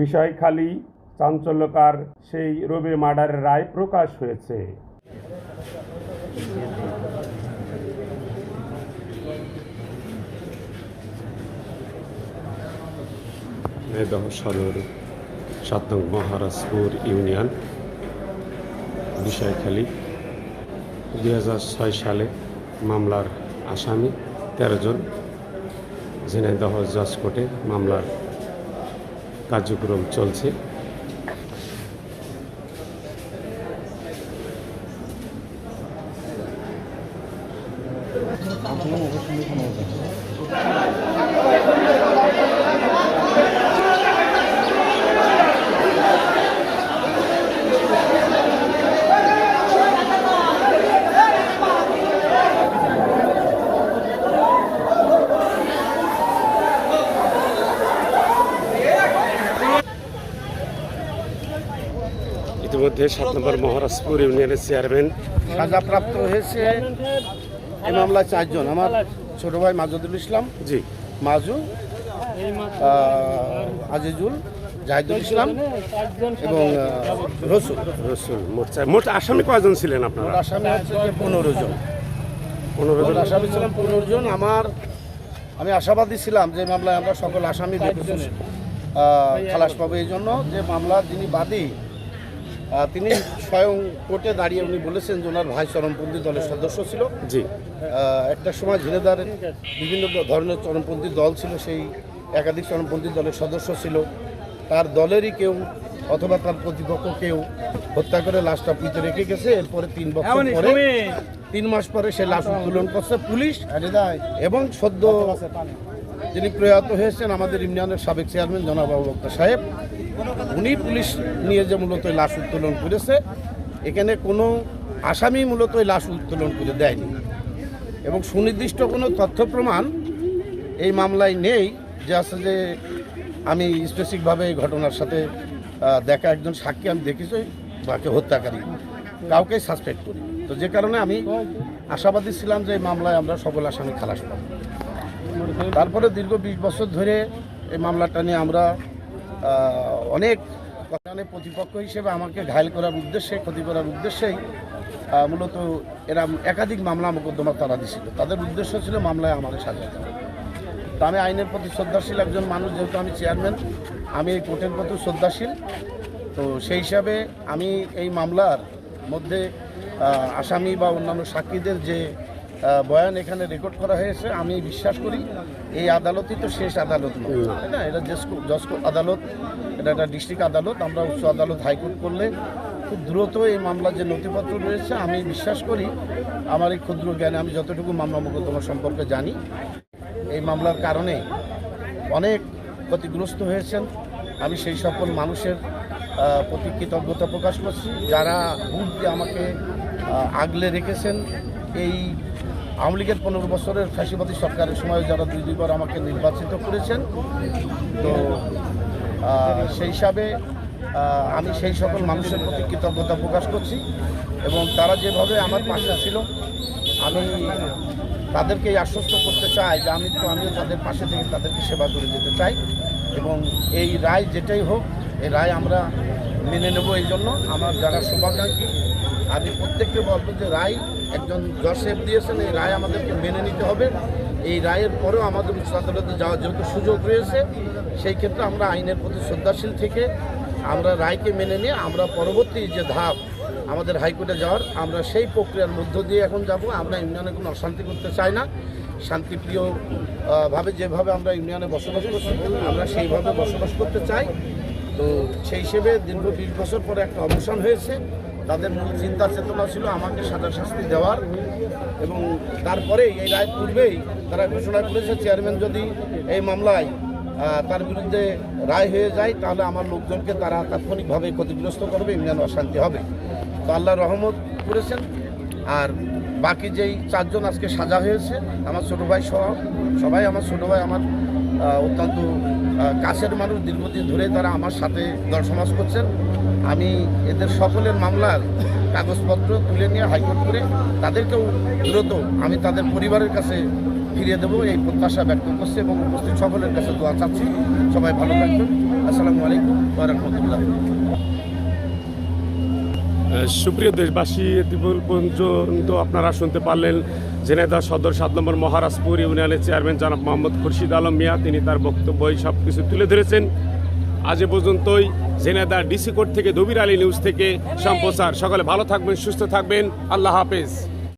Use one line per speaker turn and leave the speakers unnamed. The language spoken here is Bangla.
বিষয়খালী চাঞ্চল্যকার, সেই রবি মার্ডারের রায় প্রকাশ হয়েছে। সদর মহারাজপুর ইউনিয়ন বিষয়খালী দুই ছয় সালে মামলার আসামি তেরো জন, ঝিনাইদহ জজ কোর্টে মামলার কার্যক্রম চলছে। ইতিমধ্যে সাত নম্বর মহারাজপুর ইউনিয়নের চেয়ারম্যান।
সাজাপ্রাপ্ত হয়েছে এই মামলায় চারজন আমার ছোট ভাই মাজুদুল ইসলাম
জি।
মাজু আজিজুল জাহিদুল ইসলাম এবং রসুল।
রসুল মোট মোট আসামি কয়জন ছিলেন আপনার?
আসামি হচ্ছে পনেরো জন।
পনেরো জন।
আসামি ছিলাম পনেরো জন। আমার আমি আশাবাদী ছিলাম যে মামলায় আমরা সকল আসামি খালাস পাবো এই জন্য যে মামলার যিনি বাদী তিনি স্বয়ং কোর্টে দাঁড়িয়ে উনি বলেছেন যে ওনার ভাই চরমপন্থী দলের সদস্য ছিল।
জি।
একটা সময় ঝিনেদার বিভিন্ন ধরনের চরমপন্থী দল ছিল সেই একাধিক চরমপন্থী দলের সদস্য ছিল। তার দলেরই কেউ অথবা তার প্রতিপক্ষ কেউ হত্যা করে লাশটা পুঁতে রেখে গেছে। এরপরে তিন বছর পরে তিন মাস পরে সে লাশ উত্তোলন করছে পুলিশ এবং সদ্য যিনি প্রয়াত হয়েছেন আমাদের ইউনিয়নের সাবেক চেয়ারম্যান জনাব আবু বক্তা সাহেব। উনি পুলিশ নিয়ে যে মূলত লাশ উত্তোলন করেছে, এখানে কোনো আসামি মূলত লাশ উত্তোলন করে দেয়নি। এবং সুনির্দিষ্ট কোনো তথ্য প্রমাণ এই মামলায় নেই, যে আছে যে আমি স্পেসিফিকভাবে এই ঘটনার সাথে দেখা একজন সাক্ষী আমি দেখেছি, বাকে হত্যাকারী। কাউকে সাসপেক্ট করি তো যে কারণে আমি আশাবাদী ছিলাম যে এই মামলায় আমরা সকল আসামি খালাস পাবো। তারপরে দীর্ঘ বিশ বছর ধরে এই মামলাটা নিয়ে আমরা অনেক কথানে প্রতিপক্ষ হিসেবে আমাকে ঘায়ল করার উদ্দেশ্যে, ক্ষতি করার উদ্দেশ্যেই মূলত এরা একাধিক মামলা মোকদ্দমা তারা দিছিল। তাদের উদ্দেশ্য ছিল মামলায় আমাদের সাজা দেওয়া। তো আমি আইনের প্রতি শ্রদ্ধাশীল একজন মানুষ, যেহেতু আমি চেয়ারম্যান, আমি এই কোর্টের প্রতি শ্রদ্ধাশীল। তো সেই হিসাবে আমি এই মামলার মধ্যে আসামি বা অন্যান্য সাক্ষীদের যে বয়ান এখানে রেকর্ড করা হয়েছে। আমি বিশ্বাস করি এই আদালতই তো শেষ আদালত নয়। তাই না? এটা জজ আদালত এটা একটা ডিস্ট্রিক্ট আদালত আমরা উচ্চ আদালত হাইকোর্ট করলে খুব দ্রুত এই মামলার যে নথিপত্র রয়েছে আমি বিশ্বাস করি আমার এই ক্ষুদ্র জ্ঞানে আমি যতটুকু মামলা মোকদ্দমা সম্পর্কে জানি এই মামলার কারণে অনেক ক্ষতিগ্রস্ত হয়েছেন। আমি সেই সকল মানুষের প্রতি কৃতজ্ঞতা প্রকাশ করছি যারা দিয়ে আমাকে আগলে রেখেছেন এই আওয়ামী লীগের পনেরো বছরের ফ্যাসিবাদী সরকারের সময় যারা দুই দুইবার আমাকে নির্বাচিত করেছেন, তো সেই হিসাবে আমি সেই সকল মানুষের প্রতি কৃতজ্ঞতা প্রকাশ করছি এবং তারা যেভাবে আমার পাশে ছিল, আমি তাদেরকে আশ্বস্ত করতে চাই যে আমি তো, আমিও তাদের পাশে থেকে তাদেরকে সেবা করে যেতে চাই এবং এই রায় যেটাই হোক, এই রায় আমরা মেনে নেব এই জন্য। আমার যারা শুভাকাঙ্ক্ষী আমি প্রত্যেককে বলব যে রায় একজন জসেফ দিয়েছেন, এই রায় আমাদেরকে মেনে নিতে হবে। এই রায়ের পরেও আমাদের উচ্চ আদালতে যাওয়ার যেহেতু সুযোগ রয়েছে, সেই ক্ষেত্রে আমরা আইনের প্রতি শ্রদ্ধাশীল থেকে আমরা রায়কে মেনে নিয়ে আমরা পরবর্তী যে ধাপ আমাদের হাইকোর্টে যাওয়ার, আমরা সেই প্রক্রিয়ার মধ্য দিয়ে এখন যাব। আমরা ইউনিয়নে কোনো অশান্তি করতে চাই না। শান্তিপ্রিয়ভাবে যেভাবে আমরা ইউনিয়নে বসবাস করছি, আমরা সেইভাবে বসবাস করতে চাই। তো সেই হিসেবে দীর্ঘ বিশ বছর পরে একটা অবসান হয়েছে। তাদের মূল চিন্তা চেতনা ছিল আমাকে সাজা শাস্তি দেওয়ার। এবং তারপরেই এই রায় পূর্বেই তারা ঘোষণা করেছে, চেয়ারম্যান যদি এই মামলায় তার বিরুদ্ধে রায় হয়ে যায়, তাহলে আমার লোকজনকে তারা তাৎক্ষণিকভাবে ক্ষতিগ্রস্ত করবে ইউনিয়ন অশান্তি হবে। তো আল্লাহ রহমত করেছেন। আর বাকি যেই চারজন আজকে সাজা হয়েছে, আমার ছোটো ভাই সহ, সবাই আমার ছোটো ভাই, আমার অত্যন্ত কাছের মানুষ দীর্ঘদিন ধরে তারা আমার সাথে দলসমাজ করছেন। আমি এদের সকলের মামলার কাগজপত্র তুলে নিয়ে হাইকোর্ট করে তাদেরকেও দ্রুত আমি তাদের পরিবারের কাছে ফিরিয়ে দেবো, এই প্রত্যাশা ব্যক্ত করছি এবং উপস্থিত সকলের কাছে দোয়া চাচ্ছি। সবাই ভালো থাকবেন। আসসালামু আলাইকুম রহমতুল্লাহ।
সুপ্রিয় দেশবাসী ত্রিপুল পর্যন্ত আপনারা শুনতে পারলেন জেনেদার সদর সাত নম্বর মহারাজপুর ইউনিয়নের চেয়ারম্যান জনাব মোহাম্মদ খুরশিদ আলম মিয়া। তিনি তার বক্তব্যই সব কিছু তুলে ধরেছেন। আজ এ পর্যন্তই। জেনেদার ডিসি কোর্ট থেকে দবির আলী নিউজ থেকে সম্প্রচার। সকালে ভালো থাকবেন, সুস্থ থাকবেন। আল্লাহ হাফেজ।